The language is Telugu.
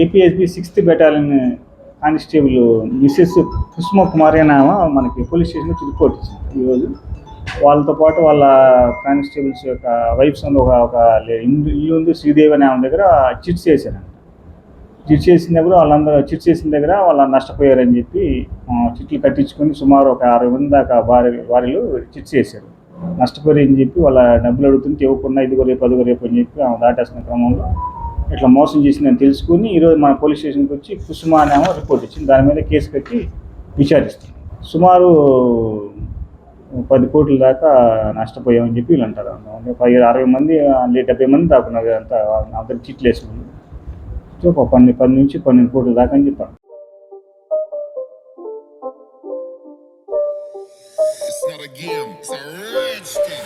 APSB sixth battalion constable Mrs Kusuma Kumari అనే మనకి పోలీస్ స్టేషన్ రిపోర్ట్ ఇచ్చింది. ఈరోజు వాళ్ళతో పాటు వాళ్ళ కానిస్టేబుల్స్ యొక్క వైఫ్స్ ఉంది ఒక ఒక లే- ఇల్లు ఉంది శ్రీదేవి అనే ఆమె దగ్గర చిట్స్ చేశారంట. చిట్ చేసిన దగ్గర వాళ్ళందరూ చిట్ చేసిన దగ్గర వాళ్ళు నష్టపోయారని చెప్పి చిట్లు కట్టించుకొని సుమారు ఒక అరవై మంది దాకా భార్య భార్యలు చిట్స్ చేశారు. నష్టపోయారని చెప్పి వాళ్ళ డబ్బులు అడుగుతుంటే ఇవ్వకుండా ఇదిగో రేపు అదిగో రేపు అని చెప్పి ఆమె దాటేసిన క్రమంలో ఇట్లా మోసం చేసిందని తెలుసుకుని ఈరోజు మన పోలీస్ స్టేషన్కి వచ్చి కుసుమా అనేమో రిపోర్ట్ ఇచ్చింది. దాని మీద కేసు కట్టి విచారిస్తుంది. సుమారు పది కోట్ల దాకా నష్టపోయామని చెప్పి వీళ్ళు అంటారు. పది అరవై మంది డెబ్బై మంది దాకున్నారు అంతా. అందరు చిట్లు వేసుకుంది ఒక పన్నెండు పది నుంచి పన్నెండు కోట్ల దాకా అని చెప్పారు. It's not a game, it's a.